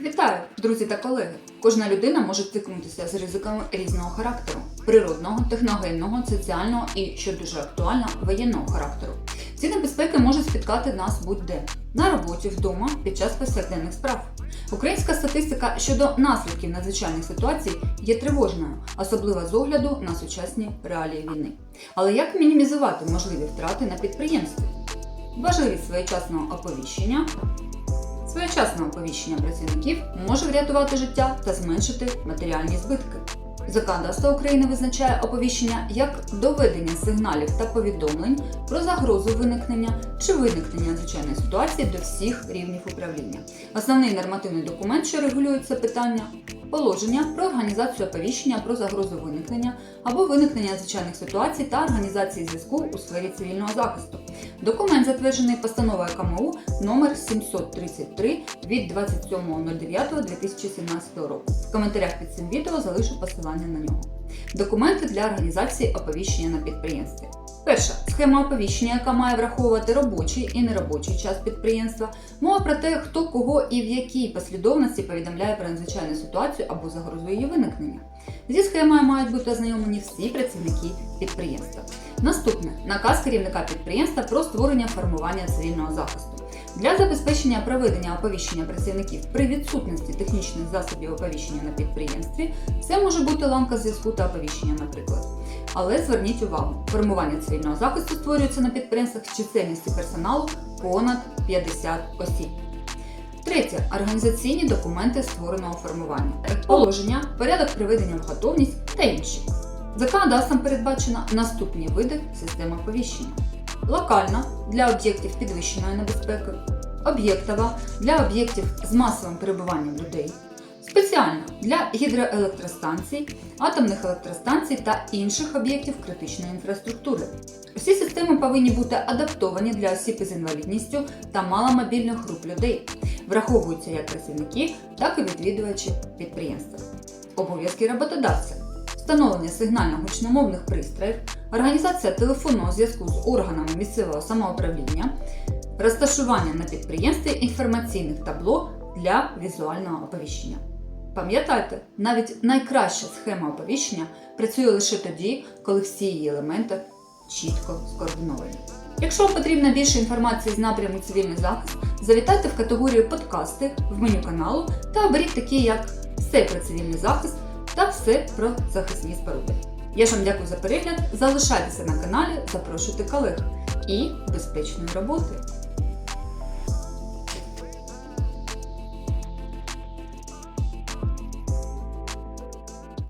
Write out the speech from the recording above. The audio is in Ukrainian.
Вітаю, друзі та колеги! Кожна людина може стикнутися з ризиками різного характеру: природного, техногенного, соціального і, що дуже актуально, воєнного характеру. Ці небезпеки можуть спіткати нас будь-де на роботі, вдома, під час повсякденних справ. Українська статистика щодо наслідків надзвичайних ситуацій є тривожною, особливо з огляду на сучасні реалії війни. Але як мінімізувати можливі втрати на підприємстві? Важливість своєчасного оповіщення Своєчасне оповіщення працівників може врятувати життя та зменшити матеріальні збитки. Законодавство України визначає оповіщення як доведення сигналів та повідомлень про загрозу виникнення чи виникнення надзвичайної ситуації до всіх рівнів управління. Основний нормативний документ, що регулює це питання, положення про організацію оповіщення про загрозу виникнення або виникнення звичайних ситуацій та організації зв'язку у сфері цивільного захисту. Документ затверджений постановою КМУ номер 733 від 27.09.2017 року. В коментарях під цим відео залишу посилання на нього. Документи для організації оповіщення на підприємстві. Перша схема оповіщення, яка має враховувати робочий і неробочий час підприємства. Мова про те, хто кого і в якій послідовності повідомляє про надзвичайну ситуацію або загрозу її виникнення. Зі схемою мають бути ознайомлені всі працівники підприємства. Наступне наказ керівника підприємства про створення формування цивільного захисту. Для забезпечення проведення оповіщення працівників при відсутності технічних засобів оповіщення на підприємстві це може бути ламка зв'язку та оповіщення, наприклад. Але зверніть увагу, формування цивільного захисту створюється на підприємствах з чисельністю персоналу понад 50 осіб. Третє організаційні документи створеного формування, положення, порядок приведення в готовність та інші. Законодавством передбачено наступні види системи оповіщення: локальна для об'єктів підвищеної небезпеки, об'єктова для об'єктів з масовим перебуванням людей, спеціальна для гідроелектростанцій, атомних електростанцій та інших об'єктів критичної інфраструктури. Усі системи повинні бути адаптовані для осіб із інвалідністю та маломобільних груп людей, враховуються як працівники, так і відвідувачі підприємства. Обов'язки роботодавця встановлення сигнально-гучномовних пристроїв, організація телефонного зв'язку з органами місцевого самоуправління, розташування на підприємстві інформаційних табло для візуального оповіщення. Пам'ятайте, навіть найкраща схема оповіщення працює лише тоді, коли всі її елементи чітко скоординовані. Якщо вам потрібна більше інформації з напряму цивільний захист, завітайте в категорію подкасти в меню каналу та оберіть такі, як все про цивільний захист та все про захисні споруди. Я ж вам дякую за перегляд. Залишайтеся на каналі, запрошуйте колег і безпечної роботи!